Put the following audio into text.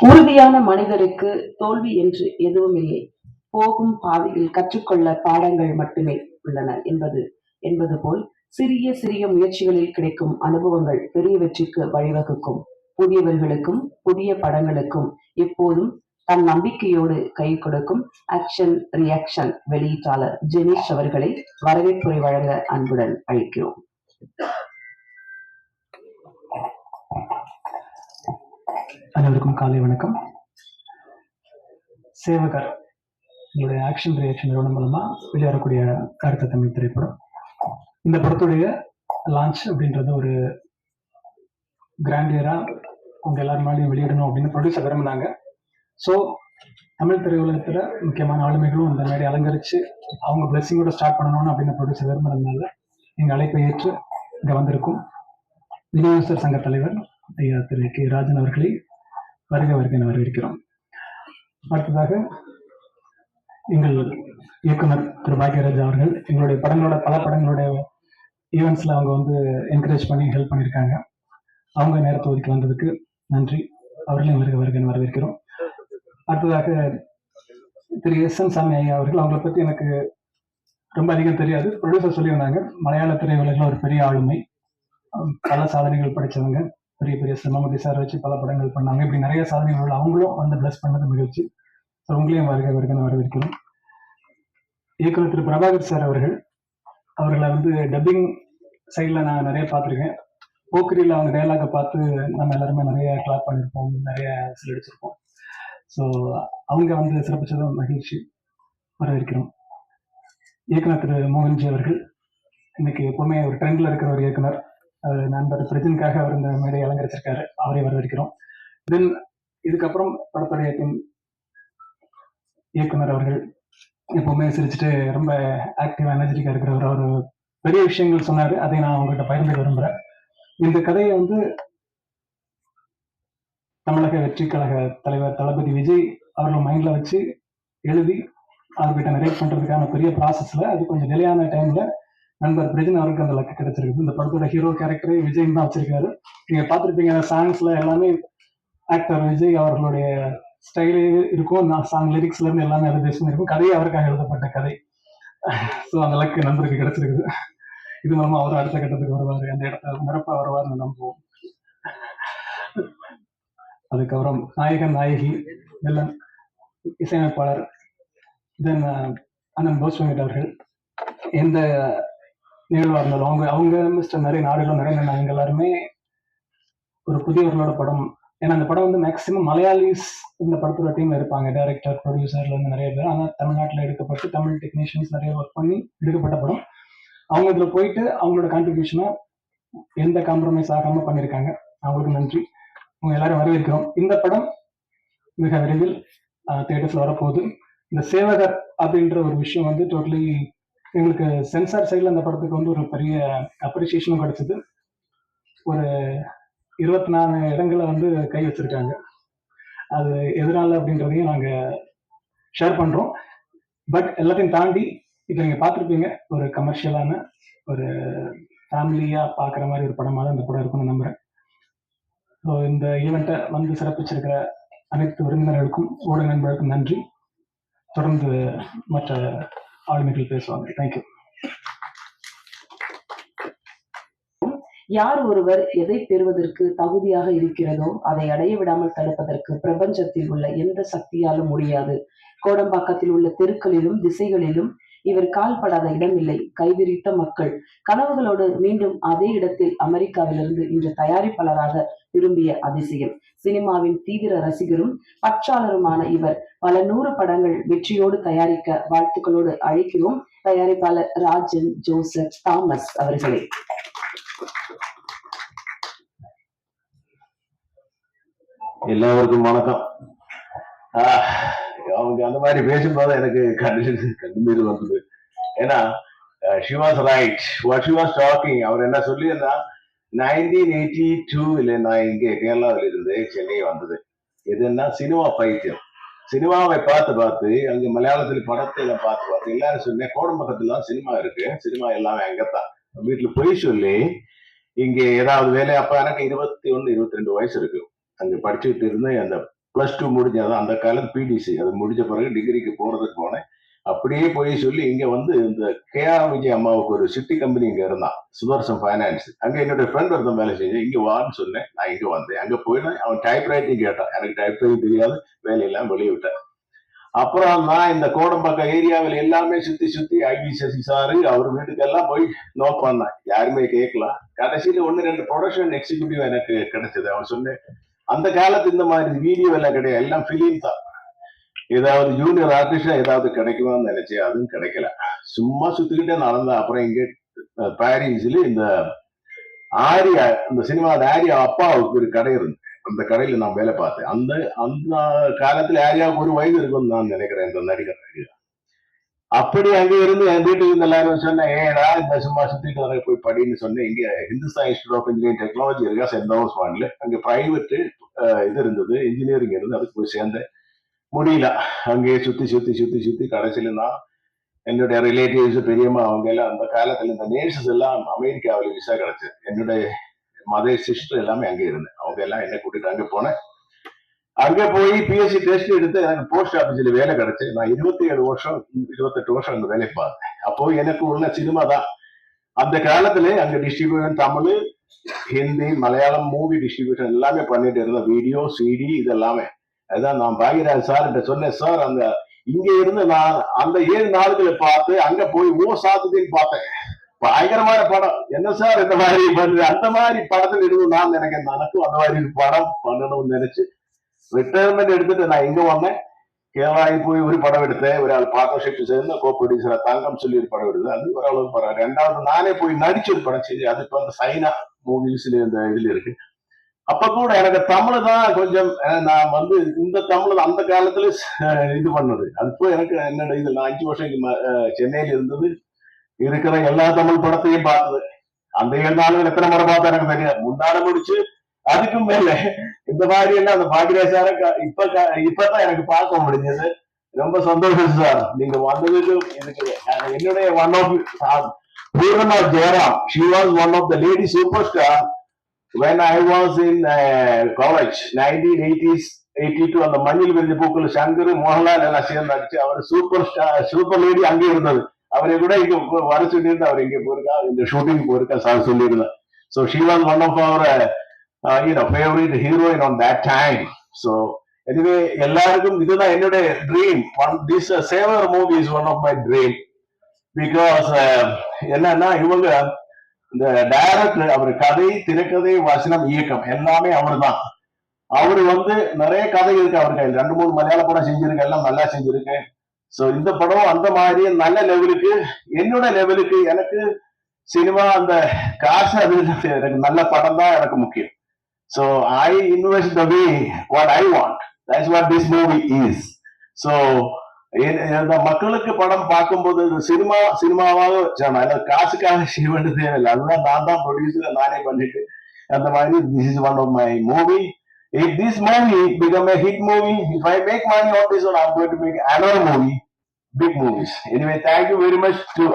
உறுதியான மனிதருக்கு தோல்வி என்று எதுவும் இல்லை. போகும் பாதையில் கற்றுக்கொள்ள பாடங்கள் மட்டுமே உள்ளன என்பது என்பது போல் சிறிய சிறிய முயற்சிகளில் கிடைக்கும் அனுபவங்கள் பெரிய வெற்றிக்கு வழிவகுக்கும். புதியவர்களுக்கும் புதிய படங்களுக்கும் எப்போதும் தன் நம்பிக்கையோடு கை கொடுக்கும் ஆக்ஷன் ரியாக்ஷன் வெளியீட்டாளர் ஜெனிஷ் அவர்களை வரவேற்புரை வழங்க அன்புடன் அழைக்கிறோம். அனைவருக்கும் காலை வணக்கம். சேவகர் என்னுடைய ஆக்ஷன் ரியாக்ஷன் நிறுவனம் மூலமா வெளிவரக்கூடிய கருத்த தமிழ் திரைப்படம். இந்த படத்துடைய லான்ச் அப்படின்றது ஒரு கிராண்டியரா உங்க எல்லாரும் முன்னாடியும் வெளியிடணும் அப்படின்னு ப்ரொடியூசர் விரும்பினாங்க. ஸோ தமிழ் திரையுலகத்துல முக்கியமான ஆளுமைகளும் இந்த மாதிரி அலங்கரிச்சு அவங்க பிளெஸிங்கோட ஸ்டார்ட் பண்ணணும்னு அப்படின்னு ப்ரொடியூசர் விரும்புறதுனால எங்க அழைப்பை ஏற்று இங்க வந்திருக்கும் விநியோகஸ்தர் சங்க தலைவர் ஐயா திரு கே ராஜன் அவர்களை வருக வருக என வரவேற்கிறோம். அடுத்ததாக எங்கள் இயக்குனர் திரு பாக்யராஜ் அவர்கள் எங்களுடைய படங்களோட பல படங்களுடைய ஈவெண்ட்ஸ்ல அவங்க வந்து என்கரேஜ் பண்ணி ஹெல்ப் பண்ணியிருக்காங்க. அவங்க நேரத்தை ஒதுக்கி வந்ததுக்கு நன்றி. அவர்களையும் வருக வருகன்னு வரவேற்கிறோம். அடுத்ததாக திரு எஸ் என் சாமி ஐயா அவர்கள் அவங்களை பத்தி எனக்கு ரொம்ப அதிகம் தெரியாது. ப்ரொடியூசர் சொல்லியிருந்தாங்க மலையாள திரையுலகில் ஒரு பெரிய ஆளுமை. பல சாதனைகள் படித்தவங்க பெரிய பெரிய சிரமமூர்த்தி சார் வச்சு பல படங்கள் பண்ணாங்க. இப்படி நிறைய சாதனைகள் அவங்களும் வந்து பிளஸ் பண்ணது மகிழ்ச்சி. ஸோ உங்களையும் வருக வருகன்னு வரவேற்கிறோம். இயக்குனர் திரு பிரபாகர் சார் அவர்கள் அவர்களை வந்து டப்பிங் சைடில் நான் நிறைய பார்த்துருக்கேன். போக்கிரியில் அவங்க டயலாகை பார்த்து நம்ம எல்லாருமே நிறைய கிளாப் பண்ணியிருப்போம் நிறைய சிலடிச்சிருப்போம் ஸோ அவங்க வந்து சிறப்பிச்சதும் மகிழ்ச்சி. வரவேற்கிறோம். இயக்குனர் திரு மோகன்ஜி அவர்கள் இன்னைக்கு எப்பவுமே ஒரு ட்ரெண்ட்ல இருக்கிற ஒரு இயக்குனர். நண்பர் பிரஜின்காக அவர் இந்த மேடையை அலங்கரிச்சிருக்காரு. அவரை வரவேற்கிறோம். தென் இதுக்கப்புறம் படத்துடைய இயக்குனர் அவர்கள் எப்பவுமே சிரிச்சுட்டு ரொம்ப ஆக்டிவ் எனர்ஜெட்டிக்கா இருக்கிறவர். அவர் பெரிய விஷயங்கள் சொன்னாரு. அதை நான் உங்ககிட்ட பகிர்ந்து விரும்புறேன். இந்த கதையை வந்து தமிழக வெற்றி கழக தலைவர் தளபதி விஜய் அவர்கள் மைண்ட்ல வச்சு எழுதி அவர்கிட்ட நரேட் பண்றதுக்கான பெரிய ப்ராசஸ்ல அது கொஞ்சம் நிலையான டைம்ல நண்பர் பிரஜன் அவருக்கு அந்த லக்கு கிடைச்சிருக்கு இந்த படத்தோட ஹீரோ கேரக்டரே விஜய் தான் வச்சிருக்காரு. நீங்க பார்த்துருப்பீங்க சாங்ஸில் சாங்ஸ்ல எல்லாமே ஆக்டர் விஜய் அவர்களுடைய ஸ்டைலே இருக்கும். நான் சாங் லிரிக்ஸ்ல இருந்து எல்லாமே அது இருக்கும். கதையே அவருக்காக எழுதப்பட்ட கதை. ஸோ அந்த லக்கு நண்பருக்கு கிடைச்சிருக்குது. இது மூலமா அவர் அடுத்த கட்டத்துக்கு வருவாரு. அந்த இடத்த நிரப்ப வருவார்னு நம்புவோம். அதுக்கப்புறம் நாயகன் நாயகி வில்லன் இசையமைப்பாளர் தென் uh, அண்ணன் போஸ் அவர்கள். எந்த நிகழ்வாக இருந்தாலும் அவங்க அவங்க மிஸ்டர் நிறைய நாடுகளும் நிறைய நாங்கள் எல்லாருமே ஒரு புதியவர்களோட படம். ஏன்னா அந்த படம் வந்து மேக்சிமம் மலையாளிஸ் இந்த படத்தோட டீம்ல இருப்பாங்க. டைரக்டர் ப்ரொடியூசர்ல இருந்து நிறைய பேர். ஆனால் தமிழ்நாட்டில் எடுக்கப்பட்டு தமிழ் டெக்னீஷியன்ஸ் நிறைய ஒர்க் பண்ணி எடுக்கப்பட்ட படம். அவங்க இதில் போயிட்டு அவங்களோட கான்ட்ரிபியூஷனை எந்த காம்ப்ரமைஸ் ஆகாம பண்ணியிருக்காங்க அவங்களுக்கு நன்றி. அவங்க எல்லாரும் வரவேற்கிறோம். இந்த படம் மிக விரைவில் தேட்டர்ஸ்ல வரப்போகுது. இந்த சேவகர் அப்படின்ற ஒரு விஷயம் வந்து டோட்டலி எங்களுக்கு சென்சார் சைடில் அந்த படத்துக்கு வந்து ஒரு பெரிய அப்ரிசியேஷனும் கிடைச்சிது. ஒரு இருபத்தி நாலு இடங்களை வந்து கை வச்சிருக்காங்க. அது எதனால அப்படின்றதையும் நாங்கள் ஷேர் பண்ணுறோம் பட் எல்லாத்தையும் தாண்டி இப்போ நீங்கள் பார்த்துருப்பீங்க ஒரு கமர்ஷியலான ஒரு ஃபேமிலியாக பார்க்குற மாதிரி ஒரு படமாக தான் இந்த படம் இருக்கும்னு நம்புகிறேன் இந்த ஈவெண்ட்டை வந்து சிறப்பிச்சிருக்கிற அனைத்து விருந்தினர்களுக்கும் ஊடக நண்பர்களுக்கும் நன்றி. தொடர்ந்து மற்ற ஆளுமைகள் பேசுவாங்க. தேங்க்யூ யார் ஒருவர் எதை பெறுவதற்கு தகுதியாக இருக்கிறதோ அதை அடைய விடாமல் தடுப்பதற்கு பிரபஞ்சத்தில் உள்ள எந்த சக்தியாலும் முடியாது. கோடம்பாக்கத்தில் உள்ள தெருக்களிலும் திசைகளிலும் இவர் கால்படாத இடமில்லை கைவிரித்த மக்கள். கனவுகளோடு மீண்டும் அதே இடத்தில் அமெரிக்காவிலிருந்து இன்று தயாரிப்பாளராக விரும்பிய அதிசயம். சினிமாவின் தீவிர ரசிகரும் பற்றாளருமான இவர் பல நூறு படங்கள் வெற்றியோடு தயாரிக்க வாழ்த்துக்களோடு அழைக்கிறோம். தயாரிப்பாளர் ராஜன் ஜோசப் தாமஸ் அவர்களே. எல்லாருக்கும் வணக்கம். அவங்க அந்த மாதிரி பேசும்போது எனக்கு கண்டிஷன் கண்டுமீது வந்தது. ஏன்னா she was right what she was talking அவர் என்ன சொல்லியிருந்தா நைன்டீன் எயிட்டி டூவில் நான் இங்கே கேரளாவில் இருந்து சென்னை வந்தது. எதுன்னா சினிமா பைத்தியம். சினிமாவை பார்த்து பார்த்து அங்க மலையாளத்துல படத்தை எல்லாம் பார்த்து பார்த்து எல்லாரும் சொன்னேன் கோடம்பக்கத்துல தான் சினிமா இருக்கு சினிமா எல்லாமே அங்கத்தான் வீட்டில் போய் சொல்லி இங்கே ஏதாவது வேலை அப்போ எனக்கு இருபத்தி ஒன்று இருபத்தி ரெண்டு வயசு இருக்கு. அங்க படிச்சுட்டு இருந்தேன் அந்த பிளஸ் டூ முடிஞ்சதான் அந்த காலம் பிடிசி அது முடிஞ்ச பிறகு டிகிரிக்கு போறதுக்கு போனேன். அப்படியே போய் சொல்லி இங்க வந்து இந்த கேஆர் விஜய் அம்மாவுக்கு ஒரு சிட்டி கம்பெனி இங்க இருந்தான். சுதர்சன் ஃபைனான்ஸ் அங்க என்னோட ஃப்ரெண்ட் ஒருத்தன் வேலை செஞ்சேன். இங்க வான்னு சொன்னேன். நான் இங்க வந்தேன். அங்க போயிட்டு அவன் டைப் ரைட்டிங் கேட்டான். எனக்கு டைப் ரைட்டிங் தெரியாது வேலையெல்லாம் வெளியே விட்டேன். அப்புறம் நான் இந்த கோடம்பாக்கம் ஏரியாவில் எல்லாமே சுத்தி சுத்தி ஐவி சசி சாரு அவர் வீட்டுக்கெல்லாம் போய் நோட் பண்ணேன். யாருமே கேட்கலாம் கடைசியில ஒன்னு ரெண்டு ப்ரொடக்ஷன் எக்ஸிக்யூட்டிவ் எனக்கு கிடைச்சது. அவன் சொன்னேன் அந்த காலத்து இந்த மாதிரி வீடியோ எல்லாம் கிடையாது. எல்லாம் ஃபிலிம் தான். ஏதாவது ஜூனியர் ஆர்டிஸ்டா ஏதாவது கிடைக்குமான்னு நினைச்சேன் அதுவும் கிடைக்கல. சும்மா சுத்திக்கிட்டே நடந்தேன். அப்புறம் இங்கே பாரிஸ்ல இந்த ஆரியா இந்த சினிமாவோட ஆரியா அப்பாவுக்கு ஒரு கடை இருந்து அந்த கடையில நான் வேலை பார்த்தேன். அந்த அந்த காலத்துல ஆரியாவுக்கு ஒரு வயது இருக்கும்னு நான் நினைக்கிறேன். இந்த நடிகர். அப்படி அங்க இருந்து என் வீட்டுக்கு இருந்த எல்லாரும் சொன்னேன் ஏடா இந்த சும்மா சுத்திட்டு போய் படின்னு சொன்னேன். இங்க Hindustan institute of engineering technology இருக்கா சென்ட் தாமஸ் வார்டில் அங்க பிரைவேட் இது இருந்தது இன்ஜினியரிங் இருந்து அதுக்கு போய் சேர்ந்தேன். முடியல. அங்கேயே சுத்தி சுத்தி சுத்தி சுத்தி கடைசியில தான் என்னுடைய ரிலேட்டிவ்ஸ் பெரியம்மா அவங்க எல்லாம் அந்த காலத்துல இந்த நேர்ஸஸ் எல்லாம் அமெரிக்காவில் விசா கிடைச்சது. என்னுடைய மதர் சிஸ்டர் எல்லாமே அங்கே இருந்தேன். அவங்க எல்லாம் என்ன கூட்டிட்டு அங்கே போனேன். அங்க போய் பிஎஸ்சி டெஸ்ட் எடுத்து எனக்கு போஸ்ட் ஆபீஸ்ல வேலை கிடைச்சு. நான் இருபத்தி ஏழு வருஷம் இருபத்தெட்டு வருஷம் அங்க வேலை பார்த்தேன். அப்போ எனக்கு உள்ள சினிமா தான். அந்த காலத்துல அங்க distribution Tamil Hindi Malayalam movie distribution எல்லாமே பண்ணிட்டு இருந்த வீடியோ சிடி இதெல்லாமே. அதுதான் அதான் நான் பாகிராஜ் சார் கிட்ட சொன்னேன் சார் அந்த இங்க இருந்து நான் அந்த ஏழு நாடுகளை பார்த்து அங்க போய் ஓ சாத்துதின்னு பார்த்தேன். பயங்கரமான படம். என்ன சார் இந்த மாதிரி பண்ணுது அந்த மாதிரி படத்துல இருந்து நான் நினைக்கிறேன். எனக்கும் அந்த மாதிரி ஒரு படம் பண்ணணும்னு நினைச்சு ரிட்டையர்மெண்ட் எடுத்துட்டு நான் இங்க வந்தேன் கேரளாவில் போய் ஒரு படம் எடுத்தேன் ஒரு ஆள் பார்ட்னர்ஷிப் சேர்ந்து கோ ப்ரொடியூசர் தங்கம் சொல்லி ஒரு படம் எடுத்தது அது ஓரளவுக்கு படம் ரெண்டாவது நானே போய் நடிச்சு ஒரு படம் செஞ்சு அது இப்போ அந்த சைனா மூவிஸ்ல இந்த இதுல இருக்கு அப்ப கூட எனக்கு தமிழ் தான் கொஞ்சம் அஹ், நான் வந்து இந்த தமிழ் அந்த காலத்துல அஹ், இது பண்ணது அது இப்போ எனக்கு என்னோட இது நான் அஞ்சு வருஷம் இங்க ம- அஹ், சென்னையில இருந்தது இருக்கிற எல்லா தமிழ் படத்தையும் பார்த்தது அந்த ஏழு நாளுகள் எத்தனை முறை பார்த்தா எனக்கு தெரியாது முன்னாடி முடிச்சு அதுக்கும் மேல இந்த மாதிரி எல்லாம் அந்த பாக்கியராஜார இப்ப க- இப்பதான் எனக்கு பார்க்க முடிஞ்சது. ரொம்ப சந்தோஷம் சார். நீங்க வந்ததுக்கு இதுக்கு என்னுடைய one of Poornima Jayaram. She was one of the lady super star when I was in uh, college, 1980s, 82 அந்த மண்ணில் விருது பூக்கள் சங்கர் மோகன்லால் எல்லாம் சேர்ந்து அடிச்சு அவர் சூப்பர் ஸ்டார் சூப்பர் லேடி அங்கே இருந்தது. அவரை கூட இங்க வர சொல்லியிருந்தா அவர் இங்க போயிருக்கா இந்த ஷூட்டிங் போயிருக்கா சார் சொல்லியிருந்தேன். So she was one of our you know favourite heroine on that time so anyway எல்லாருக்கும் இதுதான் என்னுடைய dream one this saver movie is one of my dream because என்னன்னா இவங்க இந்த டைரக்டர் அவர் கதை திரைக்கதை வசனம் இயக்கம் எல்லாமே அவர் தான் அவர் வந்து நிறைய கதை இருக்கு அவர் கையில். ரெண்டு மூணு மலையாள படம் செஞ்சிருக்கு எல்லாம் நல்லா செஞ்சிருக்கு. சோ இந்த படம் அந்த மாதிரி நல்ல லெவலுக்கு என்னோட லெவலுக்கு எனக்கு சினிமா அந்த காசு அது எனக்கு நல்ல படம் தான் எனக்கு முக்கியம். So I invest the way what I want that's what this movie is so இந்த மக்களுக்கு படம் பார்க்கும்போது இந்த சினிமா சினிமாவாக வச்சானா இல்லை காசுக்காக செய்ய வேண்டியது தேவையில்லை அதுதான் நான் தான் ப்ரொடியூசர் நானே பண்ணிட்டு அந்த மாதிரி this is one of my movie If this movie become a hit movie, if I make money on this one, I'm going to make another movie, big movies. Anyway, thank you very much to